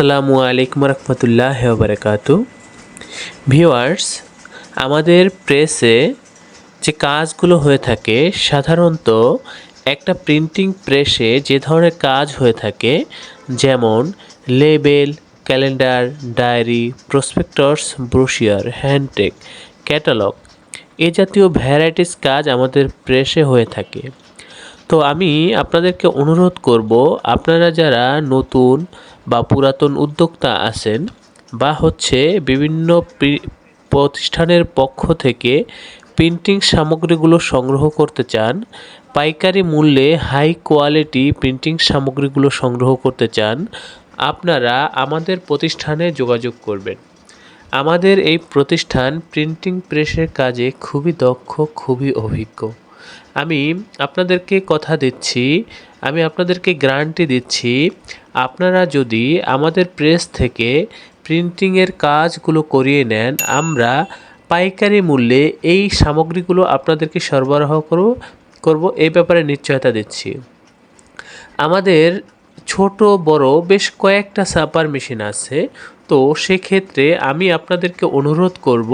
আসসালামু আলাইকুম রহমতুল্লাহ বারকাতু। ভিওয়ার্স আমাদের প্রেসে যে কাজগুলো হয়ে থাকে, সাধারণত একটা প্রিন্টিং প্রেসে যে ধরনের কাজ হয়ে থাকে, যেমন label, calendar, diary prospectus brochure, hand tag, catalogue, এ জাতীয় ভ্যারাইটিস কাজ আমাদের প্রেসে হয়ে থাকে। তো আমি আপনাদেরকে অনুরোধ করব, আপনারা যারা নতুন বা পুরাতন উদ্যোক্তা আছেন বা হচ্ছে বিভিন্ন প্রতিষ্ঠানের পক্ষ থেকে প্রিন্টিং সামগ্রীগুলো সংগ্রহ করতে চান, পাইকারি মূল্যে হাই কোয়ালিটি প্রিন্টিং সামগ্রীগুলো সংগ্রহ করতে চান, আপনারা আমাদের প্রতিষ্ঠানে যোগাযোগ করবেন। আমাদের এই প্রতিষ্ঠান প্রিন্টিং প্রেসের কাজে খুবই দক্ষ, খুবই অভিজ্ঞ। আমি আপনাদেরকে কথা দিচ্ছি, আমি আপনাদেরকে গ্যারান্টি দিচ্ছি, আপনারা যদি আমাদের প্রেস থেকে প্রিন্টিংয়ের কাজগুলো করিয়ে নেন, আমরা পাইকারি মূল্যে এই সামগ্রীগুলো আপনাদেরকে সরবরাহ করব করব। এই ব্যাপারে নিশ্চয়তা দিচ্ছি। আমাদের ছোট, বড় বেশ কয়েকটা সাপার মেশিন আছে। তো সেক্ষেত্রে আমি আপনাদেরকে অনুরোধ করব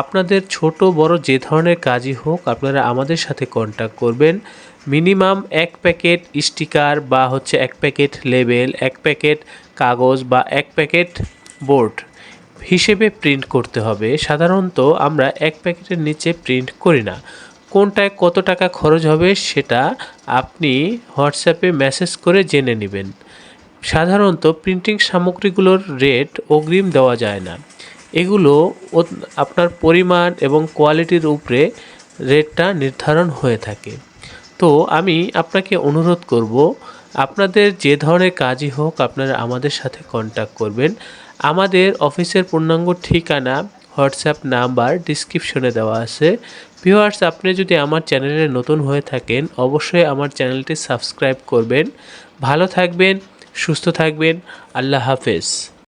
আপনাদের ছোট, বড় যে ধরনের কাজই হোক, আপনারা আমাদের সাথে কন্ট্যাক্ট করবেন। মিনিমাম এক প্যাকেট স্টিকার বা হচ্ছে এক প্যাকেট লেবেল এক প্যাকেট কাগজ বা এক প্যাকেট বোর্ড হিসেবে প্রিন্ট করতে হবে। সাধারণত আমরা এক প্যাকেটের নিচে প্রিন্ট করি না। কোনটায় কত টাকা খরচ হবে সেটা আপনি হোয়াটসঅ্যাপে মেসেজ করে জেনে নেবেন। সাধারণত প্রিন্টিং সামগ্রীগুলোর রেট অগ্রিম দেওয়া যায় না। এগুলো আপনার পরিমাণ এবং কোয়ালিটির উপরে রেটটা নির্ধারণ হয়ে থাকে। তো আমি আপনাকে অনুরোধ করব, আপনাদের যে ধরনের কাজই হোক আপনারা আমাদের সাথে কন্ট্যাক্ট করবেন। আমাদের অফিসের পূর্ণাঙ্গ ঠিকানা হোয়াটসঅ্যাপ নাম্বার ডিসক্রিপশনে দেওয়া আছে। ভিউয়ার্স আপনি যদি আমার চ্যানেলে নতুন হয়ে থাকেন, অবশ্যই আমার চ্যানেলটি সাবস্ক্রাইব করবেন। ভালো থাকবেন, সুস্থ থাকবেন, আল্লাহ হাফেজ।